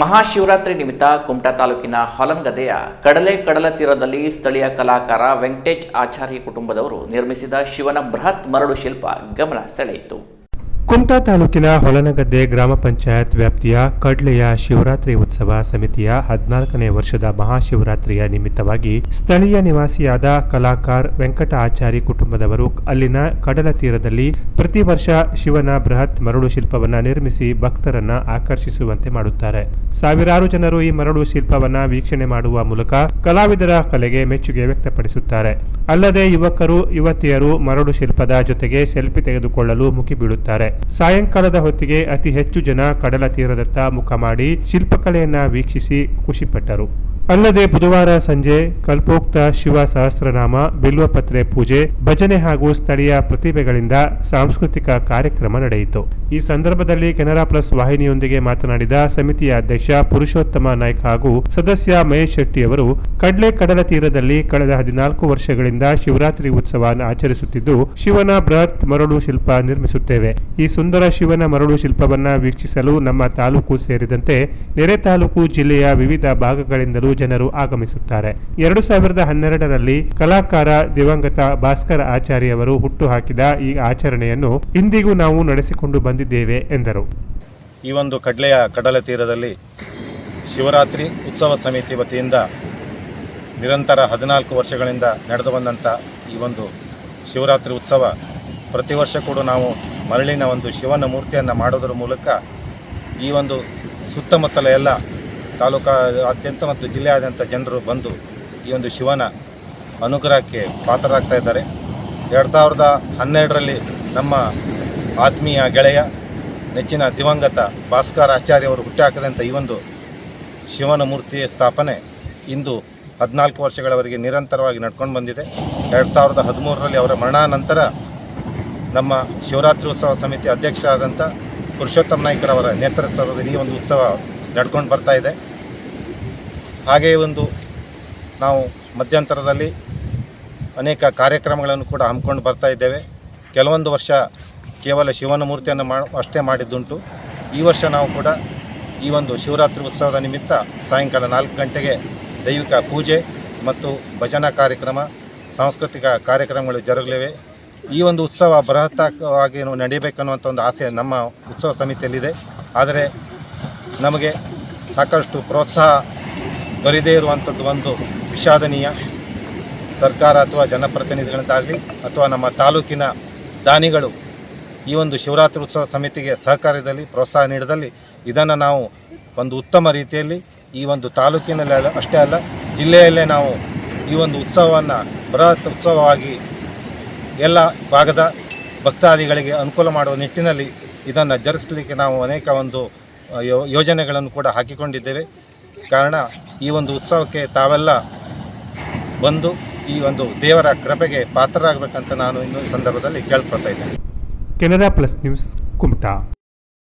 ಮಹಾಶಿವರಾತ್ರಿ ನಿಮಿತ್ತ ಕುಮಟಾ ತಾಲೂಕಿನ ಹೊಲಂಗದೆಯ ಕಡಲೆ ಕಡಲ ತೀರದಲ್ಲಿ ಸ್ಥಳೀಯ ಕಲಾಕಾರ ವೆಂಕಟೇಶ್ ಆಚಾರ್ಯ ಕುಟುಂಬದವರು ನಿರ್ಮಿಸಿದ ಶಿವನ ಬೃಹತ್ ಮರಳು ಶಿಲ್ಪ ಗಮನ ಸೆಳೆಯಿತು. ಕುಮಟಾ ತಾಲೂಕಿನ ಹೊಲನಗದ್ದೆ ಗ್ರಾಮ ಪಂಚಾಯತ್ ವ್ಯಾಪ್ತಿಯ ಕಡ್ಲೆಯ ಶಿವರಾತ್ರಿ ಉತ್ಸವ ಸಮಿತಿಯ ಹದಿನಾಲ್ಕನೇ ವರ್ಷದ ಮಹಾಶಿವರಾತ್ರಿಯ ನಿಮಿತ್ತವಾಗಿ ಸ್ಥಳೀಯ ನಿವಾಸಿಯಾದ ಕಲಾಕಾರ್ ವೆಂಕಟ ಆಚಾರಿ ಕುಟುಂಬದವರು ಅಲ್ಲಿನ ಕಡಲ ತೀರದಲ್ಲಿ ಪ್ರತಿ ವರ್ಷ ಶಿವನ ಬೃಹತ್ ಮರಳು ಶಿಲ್ಪವನ್ನ ನಿರ್ಮಿಸಿ ಭಕ್ತರನ್ನ ಆಕರ್ಷಿಸುವಂತೆ ಮಾಡುತ್ತಾರೆ. ಸಾವಿರಾರು ಜನರು ಈ ಮರಳು ಶಿಲ್ಪವನ್ನ ವೀಕ್ಷಣೆ ಮಾಡುವ ಮೂಲಕ ಕಲಾವಿದರ ಕಲೆಗೆ ಮೆಚ್ಚುಗೆ ವ್ಯಕ್ತಪಡಿಸುತ್ತಾರೆ. ಅಲ್ಲದೆ ಯುವಕರು, ಯುವತಿಯರು ಮರಳು ಶಿಲ್ಪದ ಜೊತೆಗೆ ಸೆಲ್ಫಿ ತೆಗೆದುಕೊಳ್ಳಲು ಮುಗಿಬೀಳುತ್ತಾರೆ ಸಾಯಂಕಾಲದ ಹೊತ್ತಿಗೆ ಅತಿ ಹೆಚ್ಚು ಜನ ಕಡಲ ತೀರದತ್ತ ಮುಖ ಮಾಡಿ ಶಿಲ್ಪಕಲೆಯನ್ನ ವೀಕ್ಷಿಸಿ ಖುಷಿಪಟ್ಟರು. ಅಲ್ಲದೆ ಬುಧವಾರ ಸಂಜೆ ಕಲ್ಪೋಕ್ತ ಶಿವ ಸಹಸ್ರನಾಮ, ಬಿಲ್ವಪತ್ರೆ ಪೂಜೆ, ಭಜನೆ ಹಾಗೂ ಸ್ಥಳೀಯ ಪ್ರತಿಭೆಗಳಿಂದ ಸಾಂಸ್ಕೃತಿಕ ಕಾರ್ಯಕ್ರಮ ನಡೆಯಿತು. ಈ ಸಂದರ್ಭದಲ್ಲಿ ಕೆನರಾ ಪ್ಲಸ್ ವಾಹಿನಿಯೊಂದಿಗೆ ಮಾತನಾಡಿದ ಸಮಿತಿಯ ಅಧ್ಯಕ್ಷ ಪುರುಷೋತ್ತಮ ನಾಯ್ಕ ಹಾಗೂ ಸದಸ್ಯ ಮಹೇಶ್ ಶೆಟ್ಟಿಯವರು ಕಡ್ಲೆ ಕಡಲ ತೀರದಲ್ಲಿ ಕಳೆದ ಹದಿನಾಲ್ಕು ವರ್ಷಗಳಿಂದ ಶಿವರಾತ್ರಿ ಉತ್ಸವ ಆಚರಿಸುತ್ತಿದ್ದು, ಶಿವನ ಬೃಹತ್ ಮರಳು ಶಿಲ್ಪ ನಿರ್ಮಿಸುತ್ತೇವೆ. ಈ ಸುಂದರ ಶಿವನ ಮರಳು ಶಿಲ್ಪವನ್ನ ವೀಕ್ಷಿಸಲು ನಮ್ಮ ತಾಲೂಕು ಸೇರಿದಂತೆ ನೆರೆ ತಾಲೂಕು ಜಿಲ್ಲೆಯ ವಿವಿಧ ಭಾಗಗಳಿಂದಲೂ ಜನರು ಆಗಮಿಸುತ್ತಾರೆ. ಎರಡು ಸಾವಿರದ ಹನ್ನೆರಡರಲ್ಲಿ ಕಲಾಕಾರ ದಿವಂಗತ ಭಾಸ್ಕರ ಹುಟ್ಟು ಹಾಕಿದ ಈ ಆಚರಣೆಯನ್ನು ಇಂದಿಗೂ ನಾವು ನಡೆಸಿಕೊಂಡು ಬಂದಿದ್ದೇವೆ, ಎಂದರು. ಈ ಒಂದು ಕಡಲೆಯ ಕಡಲ ತೀರದಲ್ಲಿ ಶಿವರಾತ್ರಿ ಉತ್ಸವ ಸಮಿತಿ ವತಿಯಿಂದ ನಿರಂತರ ಹದಿನಾಲ್ಕು ವರ್ಷಗಳಿಂದ ನಡೆದು ಬಂದಂಥ ಈ ಒಂದು ಶಿವರಾತ್ರಿ ಉತ್ಸವ, ಪ್ರತಿ ವರ್ಷ ಕೂಡ ನಾವು ಮರಳಿನ ಒಂದು ಶಿವನ ಮೂರ್ತಿಯನ್ನು ಮಾಡೋದರ ಮೂಲಕ ಈ ಒಂದು ಸುತ್ತಮುತ್ತಲ ಎಲ್ಲ ತಾಲೂಕಾದ್ಯಂತ ಮತ್ತು ಜಿಲ್ಲೆಯಾದ್ಯಂತ ಜನರು ಬಂದು ಈ ಒಂದು ಶಿವನ ಅನುಗ್ರಹಕ್ಕೆ ಪಾತ್ರರಾಗ್ತಾ ಇದ್ದಾರೆ. ಎರಡು ಸಾವಿರದ ಹನ್ನೆರಡರಲ್ಲಿ ನಮ್ಮ ಆತ್ಮೀಯ ಗೆಳೆಯ ನೆಚ್ಚಿನ ದಿವಂಗತ ಭಾಸ್ಕರ್ ಆಚಾರ್ಯ ಅವರು ಹುಟ್ಟಾಕದಂಥ ಈ ಒಂದು ಶಿವನ ಮೂರ್ತಿಯ ಸ್ಥಾಪನೆ ಇಂದು ಹದಿನಾಲ್ಕು ವರ್ಷಗಳವರೆಗೆ ನಿರಂತರವಾಗಿ ನಡ್ಕೊಂಡು ಬಂದಿದೆ. ಎರಡು ಸಾವಿರದ ಹದಿಮೂರರಲ್ಲಿ ಅವರ ಮರಣಾನಂತರ ನಮ್ಮ ಶಿವರಾತ್ರಿ ಉತ್ಸವ ಸಮಿತಿ ಅಧ್ಯಕ್ಷರಾದಂಥ ಪುರುಷೋತ್ತಮ ನಾಯ್ಕರವರ ನೇತೃತ್ವದಲ್ಲಿ ಈ ಒಂದು ಉತ್ಸವ ನಡ್ಕೊಂಡು ಬರ್ತಾ ಇದೆ. ಹಾಗೆಯೇ ಒಂದು ನಾವು ಮಧ್ಯಂತರದಲ್ಲಿ ಅನೇಕ ಕಾರ್ಯಕ್ರಮಗಳನ್ನು ಕೂಡ ಹಮ್ಮಿಕೊಂಡು ಬರ್ತಾ ಇದ್ದೇವೆ. ಕೆಲವೊಂದು ವರ್ಷ ಕೇವಲ ಶಿವನ ಮೂರ್ತಿಯನ್ನು ಮಾ ಅಷ್ಟೇ ಮಾಡಿದ್ದುಂಟು. ಈ ವರ್ಷ ನಾವು ಕೂಡ ಈ ಒಂದು ಶಿವರಾತ್ರಿ ಉತ್ಸವದ ನಿಮಿತ್ತ ಸಾಯಂಕಾಲ ನಾಲ್ಕು ಗಂಟೆಗೆ ದೈವಿಕ ಪೂಜೆ ಮತ್ತು ಭಜನಾ ಕಾರ್ಯಕ್ರಮ, ಸಾಂಸ್ಕೃತಿಕ ಕಾರ್ಯಕ್ರಮಗಳು ಜರುಗಲಿವೆ. ಈ ಒಂದು ಉತ್ಸವ ಬೃಹತ್ತಾಗಿ ನಡೀಬೇಕನ್ನುವಂಥ ಒಂದು ಆಸೆ ನಮ್ಮ ಉತ್ಸವ ಸಮಿತಿಯಲ್ಲಿದೆ. ಆದರೆ ನಮಗೆ ಸಾಕಷ್ಟು ಪ್ರೋತ್ಸಾಹ ದೊರೆಯದೇ ಇರುವಂಥದ್ದು ಒಂದು ವಿಷಾದನೀಯ ಸರ್ಕಾರ ಅಥವಾ ಜನಪ್ರತಿನಿಧಿಗಳಿಂದಾಗಲಿ ಅಥವಾ ನಮ್ಮ ತಾಲೂಕಿನ ದಾನಿಗಳು ಈ ಒಂದು ಶಿವರಾತ್ರಿ ಉತ್ಸವ ಸಮಿತಿಗೆ ಸಹಕಾರದಲ್ಲಿ ಪ್ರೋತ್ಸಾಹ ನೀಡಿದಲ್ಲಿ ಇದನ್ನು ನಾವು ಒಂದು ಉತ್ತಮ ರೀತಿಯಲ್ಲಿ ಈ ಒಂದು ತಾಲೂಕಿನಲ್ಲಿ ಅಷ್ಟೇ ಅಲ್ಲ, ಜಿಲ್ಲೆಯಲ್ಲೇ ನಾವು ಈ ಒಂದು ಉತ್ಸವವನ್ನು ಬೃಹತ್ ಉತ್ಸವವಾಗಿ ಎಲ್ಲ ಭಾಗದ ಭಕ್ತಾದಿಗಳಿಗೆ ಅನುಕೂಲ ಮಾಡುವ ನಿಟ್ಟಿನಲ್ಲಿ ಇದನ್ನು ಜರುಗಿಸಲಿಕ್ಕೆ ನಾವು ಅನೇಕ ಒಂದು ಯೋಜನೆಗಳನ್ನು ಕೂಡ ಹಾಕಿಕೊಂಡಿದ್ದೇವೆ. ಕಾರಣ ಈ ಒಂದು ಉತ್ಸವಕ್ಕೆ ತಾವೆಲ್ಲ ಬಂದು ಈ ಒಂದು ದೇವರ ಕೃಪೆಗೆ ಪಾತ್ರರಾಗಬೇಕಂತ ನಾನು ಇನ್ನೊಂದು ಸಂದರ್ಭದಲ್ಲಿ ಕೇಳ್ಕೊತಾ ಇದ್ದೇನೆ. Canara plus news Kumta.